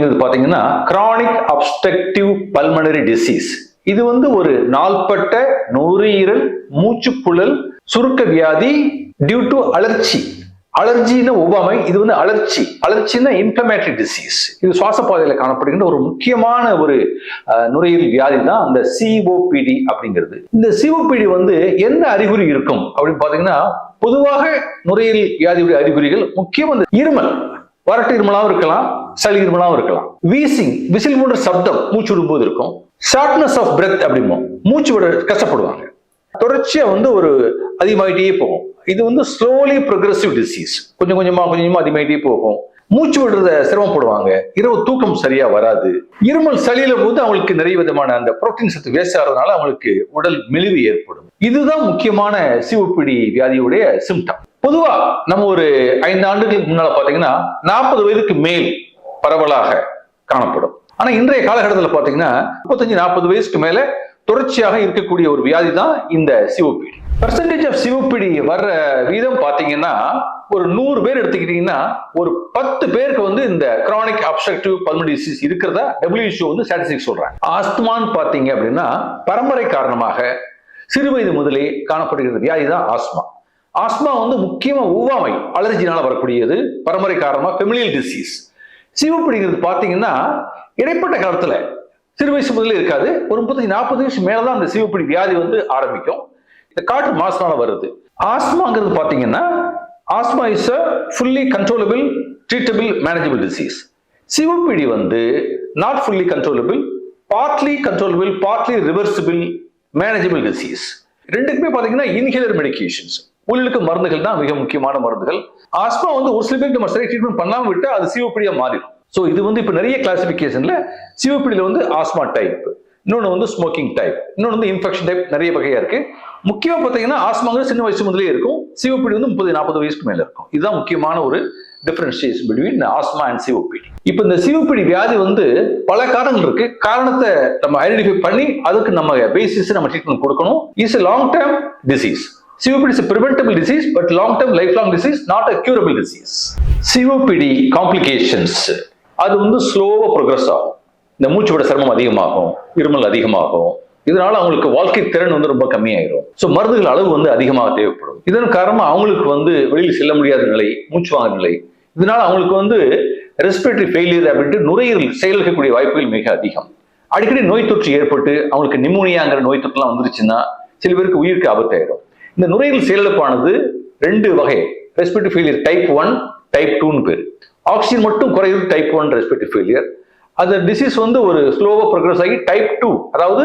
அப்படிங்கிறது பார்த்தீங்கன்னா chronic abductive pulmonary disease இது வந்து ஒரு நாள்பட்ட நுரையீரல் மூச்சுப்புழல் சுருக்க வியாதி டியூ டு அலர்ச்சி அலர்ஜின்னு ஒவ்வாமை இது வந்து அலர்ச்சி அலர்ச்சின்னா இன்ஃபிளமேட்டரி டிசீஸ் இது சுவாச பாதையில காணப்படுகின்ற ஒரு முக்கியமான ஒரு நுரையீரல் வியாதி தான் அந்த சிஓபிடி அப்படிங்கிறது. இந்த சிஓபிடி வந்து எந்த அறிகுறி இருக்கும் அப்படின்னு பாத்தீங்கன்னா பொதுவாக நுரையீரல் வியாதியுடைய அறிகுறிகள் முக்கியம் அந்த இருமல். வறட்டு இருமலாவும் இருக்கலாம் சளி இருமலாவும் இருக்கலாம். வீசிங் விசில் போன்ற சப்தம் மூச்சு விடும்போது இருக்கும். ஷார்ட்னஸ் ஆஃப் பிரெத் அப்படிம்போம். மூச்சு விட கஷ்டப்படுவாங்க. தொடர்ச்சியா வந்து ஒரு அதிகமாகிட்டே போகும். இது வந்து ஸ்லோலி ப்ரொக்ரெசிவ் டிசீஸ் கொஞ்சம் கொஞ்சமா கொஞ்சம் கொஞ்சமா அதிகமாகிட்டே போகும். மூச்சு விடுறத சிரமப்படுவாங்க. இரவு தூக்கம் சரியா வராது. இருமல் சளியில போது அவங்களுக்கு நிறைய விதமான அந்த புரோட்டீன் சத்து வேஸ்ட் ஆகிறதுனால அவங்களுக்கு உடல் மெலிவு ஏற்படும். இதுதான் முக்கியமான சிவப்பிடி வியாதியுடைய சிம்டம் பொதுவா நம்ம ஒரு ஐந்து ஆண்டுகளுக்கு முன்னால பாத்தீங்கன்னா நாற்பது வயதுக்கு மேல் பரவலாக காணப்படும். ஆனா இன்றைய காலகட்டத்தில் பாத்தீங்கன்னா முப்பத்தஞ்சு நாற்பது வயசுக்கு மேல தொடர்ச்சியாக இருக்கக்கூடிய ஒரு வியாதி தான் இந்த சிஓபிடி பர்சன்டேஜ் ஆஃப் சிஓபிடி வர்ற வீதம் பாத்தீங்கன்னா ஒரு நூறு பேர் எடுத்துக்கிட்டீங்கன்னா ஒரு பத்து பேருக்கு வந்து இந்த கிரானிக் அப்சக்டிவ் பல்மனரி டிசீஸ் இருக்கிறதா டபிள்யூஹெச்ஓ வந்து ஸ்டாட்டிஸ்டிக் சொல்றாங்க. ஆஸ்துமான்னு பாத்தீங்க அப்படின்னா பரம்பரை காரணமாக சிறுவயது முதலே காணப்படுகிற வியாதி தான் ஆஸ்மா ஆஸ்மா வந்து முக்கியமா ஒவ்வாமை அலர்ஜினால வரக்கூடியது பரம்பரை காரணமா ஃபெமிலியல் டிசீஸ் சிவப்பிடிங்கிறது பார்த்தீங்கன்னா இடைப்பட்ட காலத்துல சிறு வயசு முதல்ல இருக்காது ஒரு முப்பத்தஞ்சு நாற்பது வயசு மேலதான் அந்த சிவப்பிடி வியாதி வந்து ஆரம்பிக்கும். இந்த காற்று மாசுனால வருது. ஆஸ்மாங்கிறது பார்த்தீங்கன்னா asthma is a fully controllable treatable manageable disease COPD வந்து not fully controllable partly controllable partly reversible manageable disease ரெண்டுக்குமே பார்த்தீங்கன்னா இன்ஹேலர் மெடிகேஷன்ஸ் உள்ளுக்கு மருந்துகள் தான் மிக முக்கியமான மருந்துகள். ஆஸ்மா வந்து ஒரு சில பேருக்கு நம்ம சரியாக ட்ரீட்மெண்ட் பண்ணாமல் விட்டு அது சிஓபிடியா மாறிடும். ஸோ இது வந்து இப்போ நிறைய கிளாசிஃபிகேஷனில் சிஓபிடியில் வந்து ஆஸ்மா டைப் இன்னொன்று வந்து ஸ்மோக்கிங் டைப் இன்னொன்று வந்து இன்ஃபெக்ஷன் டைப் நிறைய வகையாக இருக்குது முக்கியமாக பார்த்தீங்கன்னா ஆஸ்மாங்கிறது சின்ன வயசு முதலே இருக்கும். சிஓபிடி வந்து முப்பது நாற்பது வயசுக்கு மேலே இருக்கும். இதுதான் முக்கியமான ஒரு differentiation between asthma and COPD இப்போ இந்த சிஓபிடி வியாதி வந்து பல காரணங்கள் இருக்கு. காரணத்தை நம்ம ஐடென்டிஃபை பண்ணி அதுக்கு நம்ம பேசிஸ் நம்ம ட்ரீட்மெண்ட் கொடுக்கணும். Is a long term disease COPD is a preventable disease, but long-term, lifelong disease, not a curable disease. COPD complications. அது வந்து ஸ்லோவாக ப்ரோக்ரஸ் ஆகும். இந்த மூச்சு விட சிரமம் அதிகமாகும் இருமல் அதிகமாகும். இதனால அவங்களுக்கு வாழ்க்கை திறன் வந்து ரொம்ப கம்மியாயிரும். ஸோ மருந்துகள் அளவு வந்து அதிகமாக தேவைப்படும். இதன் காரணமாக அவங்களுக்கு வந்து வெளியில் செல்ல முடியாத நிலை மூச்சு வாங்க நிலை. இதனால அவங்களுக்கு வந்து ரெஸ்பிரேட்டரி ஃபெயிலியர் அப்படின்ட்டு நுரையீரல் செயலிழக்கக்கூடிய வாய்ப்புகள் மிக அதிகம். அடிக்கடி நோய் தொற்று ஏற்பட்டு அவங்களுக்கு நிமோனியாங்கிற நோய் தொற்றுலாம் வந்துருச்சுன்னா சில பேருக்கு உயிருக்கு ஆபத்தாயிடும் இந்த நுரையீரல் செயலிழப்பானது ரெண்டு வகை. Respiratory failure type one type டூன்னு பேர் ஆக்சிஜன் மட்டும் குறையுது டைப் ஒன் ரெஸ்பிரேட்டரி ஃபெயிலியர் அந்த டிசீஸ் வந்து ஒரு ஸ்லோவாக ப்ரோக்ரஸ் ஆகி டைப் டூ அதாவது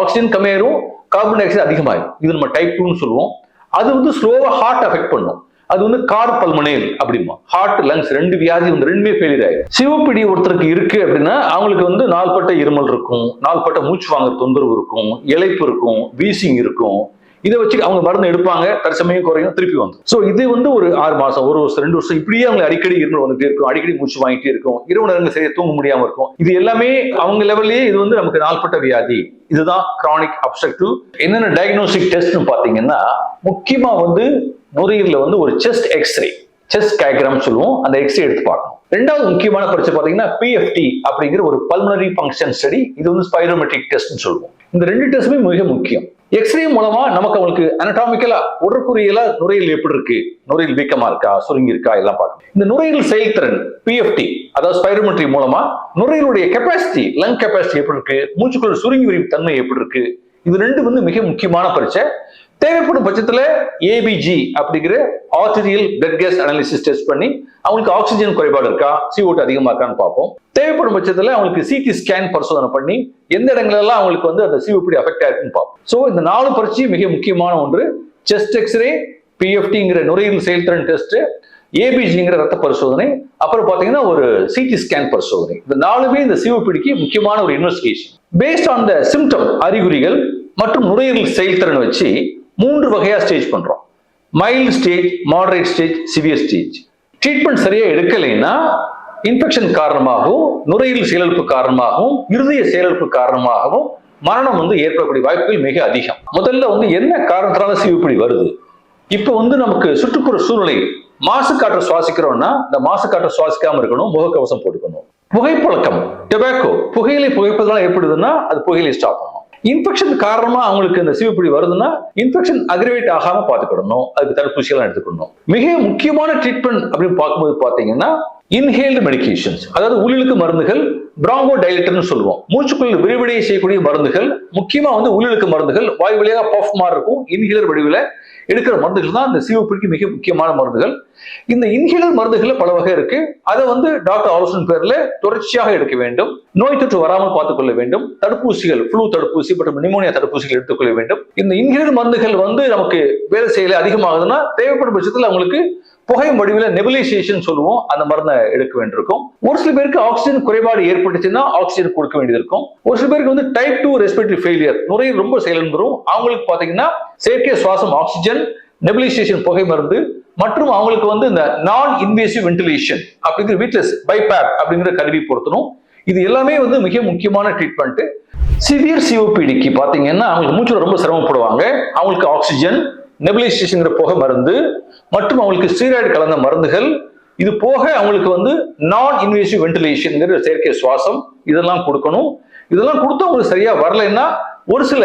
ஆக்சிஜன் கம்மியாயிரும் கார்பன் டை ஆக்சைடு அதிகமாயிரும். இது நம்ம டைப் டூன்னு சொல்லுவோம். அது வந்து ஸ்லோவாக ஹார்ட் அஃபெக்ட் பண்ணும். அது வந்து கார் பல்மனேல் அப்படிமா. ஹார்ட் லங்ஸ் ரெண்டு வியாதி வந்து ரெண்டுமே ஃபெயிலியர் ஆகிடும் சிவப்பிடி ஒருத்தருக்கு இருக்கு அப்படின்னா அவங்களுக்கு வந்து நாள்பட்ட இருமல் இருக்கும் நாள்பட்ட மூச்சு வாங்குற தொந்தரவு இருக்கும் இழைப்பு இருக்கும் வீசிங் இருக்கும். இதை வச்சு அவங்க மருந்து எடுப்பாங்க தற்சமயம் குறையும் திருப்பி வந்து ஸோ இது வந்து ஒரு ஆறு மாசம் ஒரு வருஷம் ரெண்டு வருஷம் இப்படியே அவங்க அடிக்கடி இருமல் வந்துட்டே இருக்கும் அடிக்கடி மூச்சு வாங்கிட்டே இருக்கும் இரவு நேரங்கள் சரியா தூங்க முடியாம இருக்கும். இது எல்லாமே அவங்க லெவல்லயே இது வந்து நமக்கு நாள்பட்ட வியாதி. இதுதான் கிரானிக் அப்செக்டிவ் என்னென்ன டயக்னோஸ்டிக் டெஸ்ட்னு பாத்தீங்கன்னா முக்கியமா வந்து நுரையீரல வந்து ஒரு செஸ்ட் எக்ஸ்ரே செஸ் டயக்ராம் சொல்லுவோம். அந்த எக்ஸ்ரே எடுத்து பார்க்கணும். ரெண்டாவது முக்கியமான பரிசு பார்த்தீங்கன்னா பிஎஃப்டி அப்படிங்கிற ஒரு பல்மனரி ஃபங்க்ஷன் ஸ்டடி இது வந்து ஸ்பைரோமெட்ரிக் டெஸ்ட்னு சொல்லுவோம். இந்த ரெண்டு டெஸ்ட்டுமே மிக முக்கியம். எக்ஸ்ரே மூலமா நமக்கு அவங்களுக்கு அனடாமிக்கலா உடற்குறியலா நுரையீரல் எப்படி இருக்கு? நுரையீரல் வீக்கமா இருக்கா? சுருங்கி இருக்கா எல்லாம் பார்க்கணும். இந்த நுரையீல் செயல்திறன் பிஎஃப்டி அதாவது ஸ்பைரோமெட்ரி மூலமா நுரையீரலுடைய கெப்பாசிட்டி லங் கெப்பாசிட்டி எப்படி இருக்கு? மூச்சுக்குள்ள சுருங்கி விரிவு தன்மை எப்படி இருக்கு? இது ரெண்டு வந்து மிக முக்கியமான பரீட்சை. தேவைப்படும் பட்சத்தில் ஏபிஜி அப்படிங்கிற arterial blood gas analysis test பண்ணி அவங்களுக்கு ஆக்சிஜன் குறைபாடு இருக்கா சிஓட்டு அதிகமாக இருக்கான்னு பார்ப்போம். தேவைப்படும் பட்சத்தில் அவங்களுக்கு சிடி ஸ்கேன் பரிசோதனை பண்ணி எந்த இடங்களெல்லாம் அவங்களுக்கு வந்து அந்த சிஓபிடி அஃபெக்ட் ஆயிருக்குன்னு பார்ப்போம். ஸோ இந்த நாலு பரீட்சையும் மிக முக்கியமான ஒன்று செஸ்ட் எக்ஸ்ரே பிஎஃப்டிங்கிற நுரையீரல் செயல்திறன் டெஸ்ட் ஏபிஜிங்கிற ரத்த பரிசோதனை அப்புறம் பார்த்தீங்கன்னா ஒரு சிடி ஸ்கேன் பரிசோதனை. இந்த நாலுமே இந்த சிஓபிடிக்கு முக்கியமான ஒரு investigation based on the symptom அறிகுறிகள் மற்றும் நுரையீரல் செயல்திறன் வச்சு மூன்று வகையாக ஸ்டேஜ் பண்ணுறோம் mild stage moderate stage severe stage treatment சரியாக எடுக்கலைன்னா இன்ஃபெக்ஷன் காரணமாகவும் நுரையீரல் செயலிழப்பு காரணமாகவும் இருதய செயலிழப்பு காரணமாகவும் மரணம் வந்து ஏற்படக்கூடிய வாய்ப்புகள் மிக அதிகம். முதல்ல வந்து என்ன காரணத்தினால சிவிப்பிடி வருது? இப்போ வந்து நமக்கு சுற்றுப்புற சூழ்நிலை மாசு காற்றை சுவாசிக்கிறோம்னா இந்த மாசு காற்றை சுவாசிக்காம இருக்கணும் முகக்கவசம் போட்டுக்கணும். புகைப்பழக்கம் டொபாக்கோ புகையிலை புகைப்பதனால ஏற்படுதுன்னா அது புகையிலை ஸ்டாப் ஆகும். இன்ஃபெக்ஷன் காரணமா அவங்களுக்கு இந்த சிவப்பிடி வருதுன்னா இன்ஃபெக்ஷன் அக்ரிவேட் ஆகாம பாத்துக்கிடணும் அதுக்கு தடுப்பூசியெல்லாம் எடுத்துக்கணும் மிக முக்கியமான ட்ரீட்மெண்ட் அப்படின்னு பார்க்கும்போது பார்த்தீங்கன்னா இன்ஹேல்டு மெடிகேஷன்ஸ் அதாவது உள்ளிழுக்கு மருந்துகள் பிராங்கோ டைலட்டர்னு சொல்லுவோம். மூச்சுக்குள் விரிவடைய செய்யக்கூடிய மருந்துகள் முக்கியமா வந்து உள்ளிழுக்கு மருந்துகள் வாய் வழியாக பஃப் மாதிரி இருக்கும் இன்ஹேலர் வடிவில் எடுக்கிற மருந்துகள் தான் இந்த சிவப்பிடிக்கு மிக முக்கியமான மருந்துகள். இந்த இன்ஹேலர் மருந்துகள்ல பல வகை இருக்கு. அதை வந்து டாக்டர் ஆலோசனை பேர்ல தொடர்ச்சியாக எடுக்க வேண்டும். நோய் தொற்று வராமல் பார்த்துக்கொள்ள வேண்டும். தடுப்பூசிகள் ஃப்ளூ தடுப்பூசி மற்றும் நிமோனியா தடுப்பூசிகள் எடுத்துக்கொள்ள வேண்டும். இந்த இன்ஹேலர் மருந்துகள் வந்து நமக்கு வேலை செய்யல அதிகமாகுதுன்னா தேவைப்படும் பட்சத்தில் அவங்களுக்கு புகை வடிவில் நெபிலைசேஷன் சொல்லுவோம். அந்த மருந்தை எடுக்க வேண்டியிருக்கும். ஒரு சில பேருக்கு ஆக்சிஜன் குறைபாடு ஏற்பட்டுச்சுன்னா ஆக்சிஜன் கொடுக்க வேண்டியது இருக்கும் ஒரு சில பேருக்கு வந்து டைப் டூ ரெஸ்பிரேட்டரி ஃபெயிலியர் நுரையீரல் ரொம்ப செயல்படும் அவங்களுக்கு பார்த்தீங்கன்னா செயற்கை சுவாசம் ஆக்சிஜன் நெபிலைசேஷன் புகை மருந்து மற்றும் அவங்களுக்கு வந்து இந்த நான் இன்வேசிவ் வென்டிலேஷன் அப்படிங்கிற வீட்ல பைபேப் அப்படிங்கிற கருவி பொருத்தணும். இது எல்லாமே வந்து மிக முக்கியமான ட்ரீட்மெண்ட் சிவியர் சிஓபிடிக்கு பார்த்தீங்கன்னா அவங்களுக்கு மூச்சு ரொம்ப சிரமப்படுவாங்க. அவங்களுக்கு ஆக்சிஜன் நெபுலைசேஷன்ங்கிற புகை மருந்து மற்றும் அவங்களுக்கு ஸ்டீராய்டு கலந்த மருந்துகள். இது போக அவங்களுக்கு வந்து நான் இன்வேசிவ் வென்டிலேஷன்ங்கிற செயற்கை சுவாசம் இதெல்லாம் கொடுக்கணும். இதெல்லாம் கொடுத்து அவங்களுக்கு சரியா வரலைன்னா ஒரு சில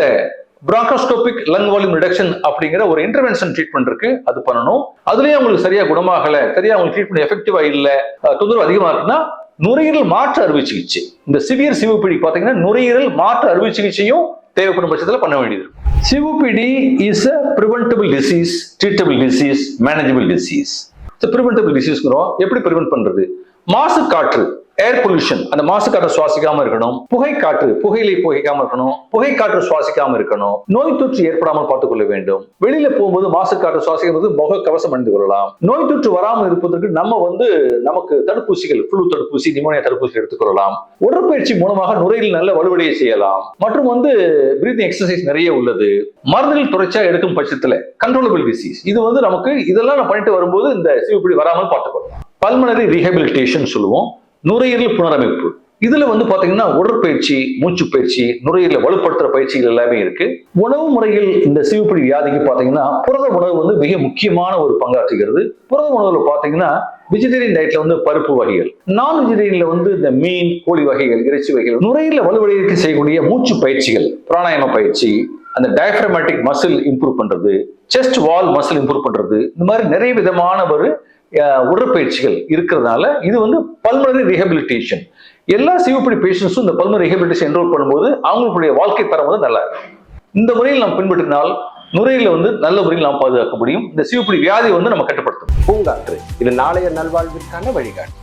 பிராங்கோஸ்கோபிக் லங் வால்யூம் ரிடக்ஷன் அப்படிங்கிற ஒரு இன்டர்வென்ஷன் ட்ரீட்மெண்ட் இருக்கு அது பண்ணணும். அதுலயும் அவங்களுக்கு சரியா குணமாகல சரியா அவங்களுக்கு ட்ரீட்மெண்ட் எஃபெக்டிவா இல்லை தொந்தரவு அதிகமா இருக்குன்னா நுரையீரல் மாற்று அறுவை சிகிச்சை. இந்த சிவியர் சிவப்பிடி பார்த்தீங்கன்னா நுரையீரல் மாற்று அறுவை சிகிச்சையும் தேவைப்படும் பட்சத்தில் பண்ண வேண்டியது இருக்கும் COPD is a preventable disease treatable disease manageable disease preventable டிசீஸ்ங்கிறோம் எப்படி ப்ரிவென்ட் பண்ணுறது மாசு காற்று ஏர் பொல்யூஷன் அந்த மாசு காற்று சுவாசிக்காம இருக்கணும் புகை காற்று புகையிலை புகைக்காம இருக்கணும் புகை காற்று சுவாசிக்காம இருக்கணும் நோய் தொற்று ஏற்படாமல் பார்த்துக் கொள்ள வேண்டும். வெளியில போகும்போது மாசு காற்று சுவாசிக்கும் போது முக கவசம் அணிந்து கொள்ளலாம். நோய் தொற்று வராமல் இருப்பதற்கு நம்ம வந்து நமக்கு தடுப்பூசிகள் புழு தடுப்பூசி நிமோனியா தடுப்பூசி எடுத்துக்கொள்ளலாம் உடற்பயிற்சி மூலமாக நுரையில் நல்ல வலுவடையை செய்யலாம். மற்றும் வந்து பிரீத்திங் எக்ஸசைஸ் நிறைய உள்ளது. மருந்துகள் தொடர்ச்சியா எடுக்கும் பட்சத்துல கண்ட்ரோலபிள் டிசீஸ் இது வந்து நமக்கு இதெல்லாம் நான் பண்ணிட்டு வரும்போது இந்த சிவப்பிடி வராமல் பார்த்துக்கொள்ளலாம். பல்மனரி ரீஹபிலிட்டேஷன் சொல்லுவோம். நுரையீரல் புனரமைப்பு. இதுல வந்து பாத்தீங்கன்னா உடற்பயிற்சி மூச்சு பயிற்சி நுரையீரல வலுப்படுத்துற பயிற்சிகள் எல்லாமே இருக்கு. உணவு முறையில் இந்த சிவப்பிடி வியாதிக்கு பாத்தீங்கன்னா புரத உணவு வந்து மிக முக்கியமான ஒரு பங்காற்றுகிறது. புரத உணவுல பாத்தீங்கன்னா வெஜிடேரியன் டயட்ல வந்து பருப்பு வகைகள் நான் வெஜிடேரியன்ல வந்து இந்த மீன் கோழி வகைகள் இறைச்சி வகைகள் நுரையீரல வலுவடைக்கு செய்யக்கூடிய மூச்சு பயிற்சிகள் பிராணாயம பயிற்சி அந்த டயஃப்ரமேட்டிக் மசில் இம்ப்ரூவ் பண்றது செஸ்ட் வால் மசில் இம்ப்ரூவ் பண்றது இந்த மாதிரி நிறைய விதமான ஒரு உடற்பயிற்சிகள் இருக்கிறதுனால இது வந்து பல்மனரி ரீஹபிலிட்டேஷன் எல்லா சிவப்படி பேஷண்ட்ஸும் இந்த பல்மனரி ரீஹபிலிட்டேஷன் என்ரோல் பண்ணும்போது அவங்களுடைய வாழ்க்கை தரம் வந்து நல்லா இருக்கும். இந்த முறையில் நாம் பின்பற்றினால் நுரையில வந்து நல்ல முறையில் நாம் பாதுகாக்க முடியும். இந்த சிவப்படி வியாதியை வந்து நம்ம கட்டுப்படுத்தும் பூங்காற்று இது நாளைய நல்வாழ்விற்கான வழிகாட்டு.